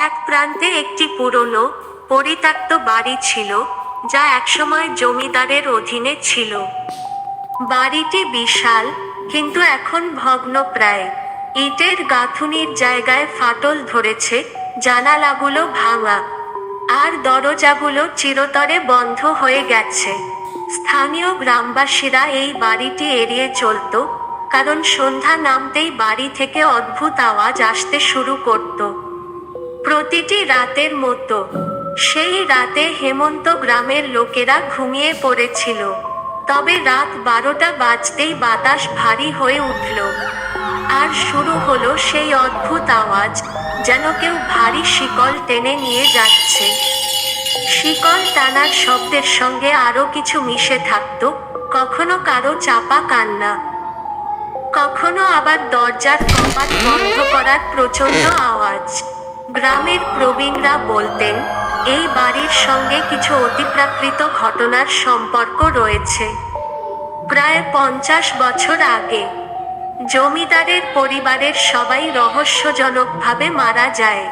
এক প্রান্তে একটি পুরনো, পরিত্যক্ত বাড়ি ছিল, যা একসময় জমিদারের অধীনে ছিল। বাড়িটি বিশাল, কিন্তু এখন ভগ্নপ্রায়। ইটের গাঁথুনির জায়গায় ফাটল ধরেছে, জানালাগুলো ভাঙা, আর দরজাগুলো চিরতরে বন্ধ হয়ে গেছে। স্থানীয় গ্রামবাসীরা এই বাড়িটি এড়িয়ে চলত, কারণ সন্ধ্যা নামতেই বাড়ি থেকে অদ্ভুত আওয়াজ আসতে শুরু করত। প্রতিটি রাতের মতো, সেই রাতে হেমন্ত গ্রামের লোকেরা ঘুমিয়ে পড়েছিল। তবে রাত বারোটা বাজতেই বাতাস ভারী হয়ে উঠল। আর শুরু হলো সেই অদ্ভুত আওয়াজ, যেন কেউ ভারী শিকল টেনে নিয়ে যাচ্ছে। শিকল টানার শব্দের সঙ্গে আরও কিছু মিশে থাকত, কখনো কারও চাপা কান্না, কখনো আবার দরজার কপাট বন্ধ করার প্রচণ্ড আওয়াজ। গ্রামের প্রবীণরা বলতেন, এই বাড়ির সঙ্গে কিছু অতিপ্রাকৃত ঘটনার সম্পর্ক রয়েছে। প্রায় পঞ্চাশ বছর আগে, জমিদারের পরিবারের সবাই রহস্যজনকভাবে মারা যায়।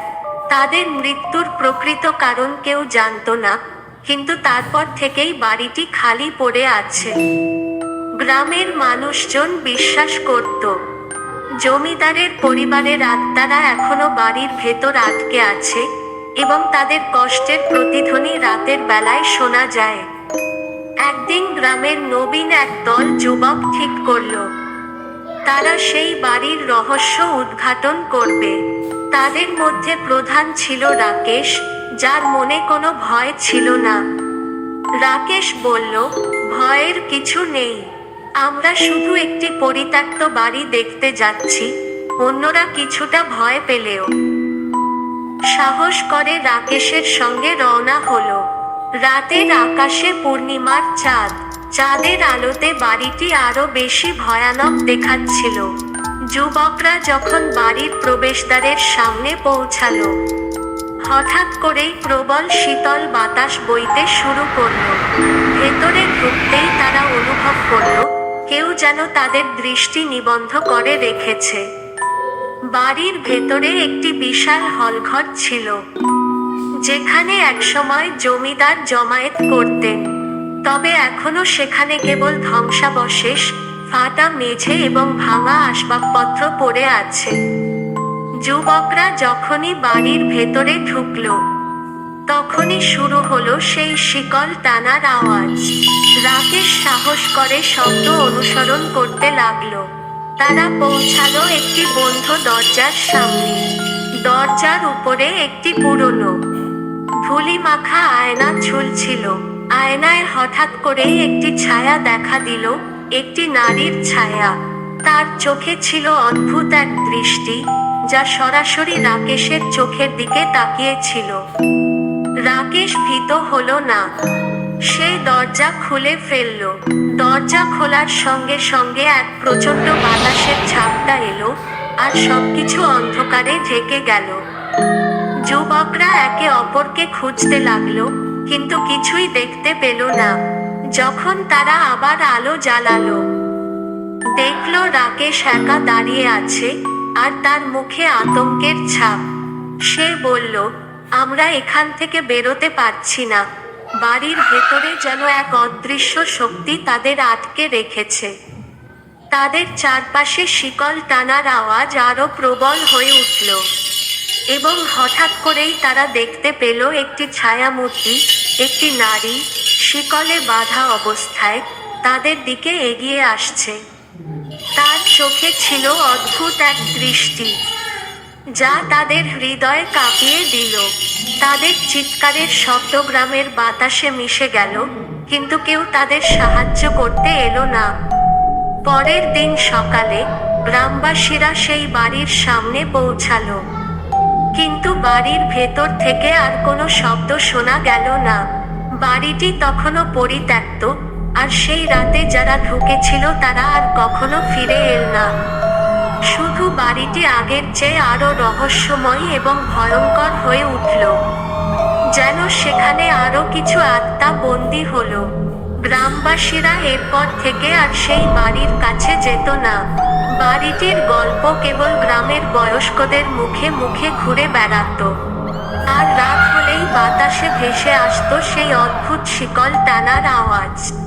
তাদের মৃত্যুর প্রকৃত কারণ কেউ জানতো না, কিন্তু তারপর থেকেই বাড়িটি খালি পড়ে আছে। গ্রামের মানুষজন বিশ্বাস করত জমিদারের পরিবারের আত্মারা এখনও বাড়ির ভেতর আটকে আছে এবং তাদের কষ্টের প্রতিধ্বনি রাতের বেলায় শোনা যায়। একদিন গ্রামের নবীন এক দল যুবক ঠিক করল, তারা সেই বাড়ির রহস্য উদ্ঘাটন করবে। তাদের মধ্যে প্রধান ছিল রাকেশ, যার মনে কোনো ভয় ছিল না। রাকেশ বলল, ভয়ের কিছু নেই। আমরা শুধু একটি পরিত্যক্ত বাড়ি দেখতে যাচ্ছি, অন্যরা কিছুটা ভয় পেলেও। সাহস করে রাকেশের সঙ্গে রওনা হলো। রাতের আকাশে পূর্ণিমার চাঁদ। চাঁদের আলোতে বাড়িটি আরও বেশি ভয়ানক দেখাচ্ছিল। যুবকরা যখন বাড়ির প্রবেশদ্বারের সামনে পৌঁছালো, হঠাৎ করেই প্রবল শীতল বাতাস বইতে শুরু করল। ভেতরে ঢুকতেই তারা অনুভব করল কেউ যেন তাদের দৃষ্টি নিবন্ধ করে রেখেছে। বাড়ির ভেতরে একটি বিশাল হলঘর ছিল, যেখানে একসময় জমিদার জমায়েত করতেন। তবে এখনও সেখানে কেবল ধ্বংসাবশেষ ফাটা মেঝে এবং ভাঙা আসবাবপত্র পড়ে আছে। যুবকরা যখনই বাড়ির ভেতরে ঢুকলো তখনই শুরু হলো সেই শিকল টানার আওয়াজ। রাকেশ সাহস করে শব্দ অনুসরণ করতে লাগল। তারা পৌঁছালো একটি বন্ধ দরজার সামনে। দরজার উপরে একটি পুরনো ধুলি মাখা আয়না ঝুলছিল। আয়নায় হঠাৎ করে একটি ছায়া দেখা দিল, একটি নারীর ছায়া। তার চোখে ছিল অদ্ভুত এক দৃষ্টি, যা সরাসরি রাকেশের চোখের দিকে তাকিয়েছিল। রাকেশ ভীত হলো না। সে দরজা খুলে ফেলল। দরজা খোলার সঙ্গে সঙ্গে এক প্রচণ্ড বাতাসের ঝাপটা এলো আর সবকিছু অন্ধকারে ঢেকে গেল। যুবকরা একে অপরকে খুঁজতে লাগল, কিন্তু কিছুই দেখতে পেল না। যখন তারা আবার আলো জ্বালালো, দেখল রাকেশ একা দাঁড়িয়ে আছে আর তার মুখে আতঙ্কের ছাপ। সে বলল আমরা এখান থেকে বেরোতে পারছি না। বাড়ির ভেতরে যেন এক অদৃশ্য শক্তি তাদের আটকে রেখেছে। তাদের চারপাশে শিকল টানার আওয়াজ আরও প্রবল হয়ে উঠল। এবং হঠাৎ করেই তারা দেখতে পেল একটি ছায়ামূর্তি, একটি নারী শিকলে বাঁধা অবস্থায় তাদের দিকে এগিয়ে আসছে। তার চোখে ছিল অদ্ভুত এক দৃষ্টি। যা তাদের হৃদয় কাঁপিয়ে দিল। তাদের চিৎকারের শব্দ গ্রামের বাতাসে মিশে গেল, কিন্তু কেউ তাদের সাহায্য করতে এলো না। পরের দিন সকালে গ্রামবাসীরা সেই বাড়ির সামনে পৌঁছালো। কিন্তু বাড়ির ভেতর থেকে আর কোনো শব্দ শোনা গেল না। বাড়িটি তখনও পরিত্যক্ত, আর সেই রাতে যারা ঢুকেছিল তারা আর কখনো ফিরে এল না। শুধু বাড়িটি আগের চেয়ে আরও রহস্যময় এবং ভয়ঙ্কর হয়ে উঠল। যেন সেখানে আরও কিছু আত্মা বন্দি হলো। গ্রামবাসীরা এরপর থেকে আর সেই বাড়ির কাছে যেত না। বাড়িটির গল্প কেবল গ্রামের বয়স্কদের মুখে মুখে ঘুরে বেড়াত। আর রাত হলেই বাতাসে ভেসে আসতো সেই অদ্ভুত শিকল টানার আওয়াজ।